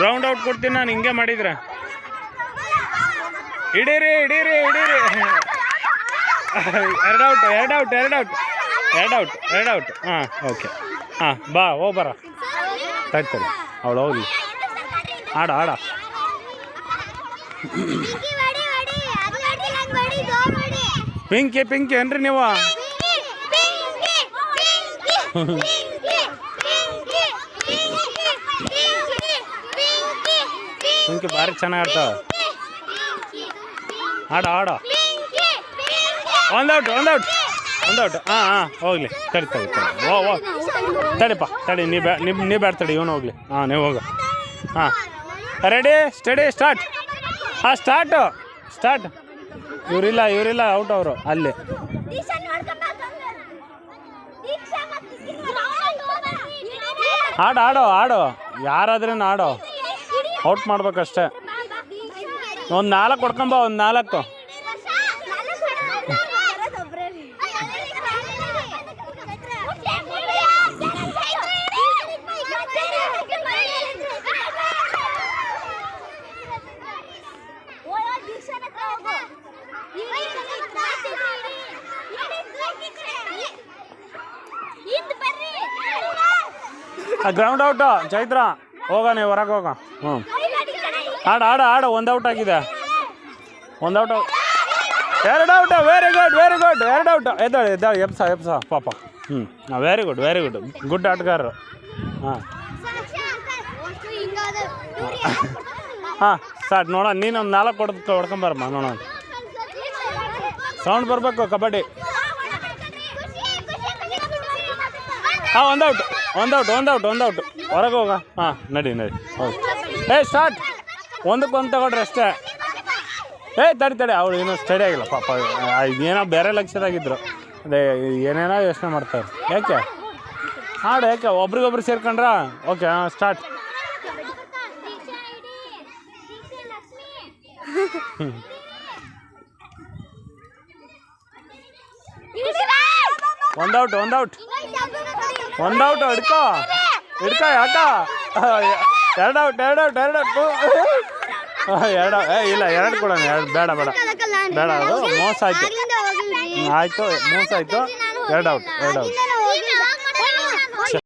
Ground out ಕೊಡ್ತೀನಿ ನಾನು ಹಿಂಗೆ ಮಾಡಿದ್ರೆ. ಹಿಡೀರಿ ಹಿಡೀರಿ ಹಿಡೀರಿ. ಎರಡು ಔಟ್ ಎರಡು ಔಟ್ ಎರಡು ಔಟ್ ಎರಡು ಔಟ್ ಎರಡು ಔಟ್ ಹಾಂ ಓಕೆ ಹಾಂ ಬಾ ಹೋಗ್ ಬರ. ತಡ್ತಾರೆ ಅವಳು ಹೋಗಿ. ಆಡ ಆಡ. ಪಿಂಕಿ ಪಿಂಕಿ ಏನ್ರಿ ನೀವು? ಪಿಂಕಿ ಭಾರಿ ಚೆನ್ನಾಗಿ ಆಡ್ತಾವ ಆಡ ಆಡ ಒಂದೌಟ್ ಒಂದೌಟ್ ಒಂದೌಟ್ ಹಾಂ ಹಾಂ ಹೋಗ್ಲಿ. ತಡಿ ತಡಿ ತಡಿ. ಓ ಓ ತಡಿಪ್ಪ, ತಡಿ, ನೀ ಬ್ಯಾ ನಿಮ್ ನೀ ಬ್ಯಾಡ್ ತಡಿ, ಇವನು ಹೋಗ್ಲಿ. ಹಾಂ ನೀವು ಹೋಗ. ಹಾಂ ರೆಡಿ ಸ್ಟಡಿ ಸ್ಟಾರ್ಟ್ ಹಾಂ ಸ್ಟಾರ್ಟು ಸ್ಟಾರ್ಟ್ ಇವರಿಲ್ಲ ಇವರಿಲ್ಲ ಔಟ್ ಅವರು, ಅಲ್ಲಿ. ಆಡ ಆಡೋ ಆಡೋ ಯಾರಾದ್ರೇನು ಆಡು ಔಟ್ ಮಾಡ್ಬೇಕಷ್ಟೇ. ಒಂದು ನಾಲ್ಕು ಹೊಡ್ಕೊಂಬ ಒಂದು ನಾಲ್ಕು. ಗ್ರೌಂಡ್ ಔಟು ಚೈತ್ರ ಹೋಗ ನೀವು ಹೊರಗೆ ಹೋಗ. ಹ್ಞೂ ಆಡು, ಆಡ ಆಡ, ಒಂದು ಔಟ್ ಆಗಿದೆ. ಒಂದು ಔಟ್ ಎರಡು out very good very good ಎರಡು ಔಟ್ ಎದ್ದಾಳೆ ಎದ್ದಾಳೆ, ಎಪ್ಸ ಎಪ್ಸ, ಪಾಪ. ಹ್ಞೂ very good very good good ಆಟಗಾರರು. ಹಾಂ. ಹಾಂ ಸಾಟ್ ನೋಡೋಣ ನೀನು ಒಂದು ನಾಲ್ಕು ಹೊಡೆದು ಹೊಡ್ಕೊಂಬರಮ್ಮ ನೋಡೋಣ. ಸೌಂಡ್ ಬರಬೇಕು, ಕಬಡ್ಡಿ. ಹಾಂ, ಒಂದು ಔಟ್ ಒಂದು ಔಟ್ ಒಂದು ಔಟ್ ಒಂದು ಔಟ್ ಹೊರಗೆ ಹೋಗ. ಹಾಂ, ನಡಿ ನಡಿ. ಹೌದು. ಏ ಸ್ಟಾರ್ಟ್ ಒಂದಕ್ಕೆ ಒಂದು ತಗೊಳ್ರಿ ಅಷ್ಟೇ. ಏ ತಡಿ ತಡಿ ಅವಳು ಏನೋ ಸ್ಟಡಿ ಆಗಿಲ್ಲ ಪಾಪ. ಇದೇನೋ ಬೇರೆ ಲಕ್ಷ್ಯದಾಗಿದ್ದರು ಅದೇ ಏನೇನೋ ಯೋಚನೆ ಮಾಡ್ತಾರೆ ಯಾಕೆ? ಹಾಡು ಯಾಕೆ? ಒಬ್ರಿಗೊಬ್ರು ಸೇರ್ಕೊಂಡ್ರಾ? ಓಕೆ ಹಾಂ ಸ್ಟಾರ್ಟ್ ಒಂದೌಟ್ ಔಟ್ ಒಂದೌಟ್ ಔಟ್ ಒಂದು ಔಟ್ ಹಿಡ್ಕೋ. ಹಿಡ್ಕೋ ಯಾಕ? ಎರಡು ಔಟ್ ಎರಡು ಔಟ್ ಎರಡು ಔಟ್ ಎರಡು ಏ ಇಲ್ಲ ಎರಡು ಕೊಡೋಣ ಎರಡು ಬೇಡ ಬೇಡ. ಬೇಡ ಅದು ಮೋಸ ಆಯಿತು. ಆಯಿತು ಮೋಸ ಆಯಿತು. ಎರಡು ಔಟ್ ಎರಡು ಔಟ್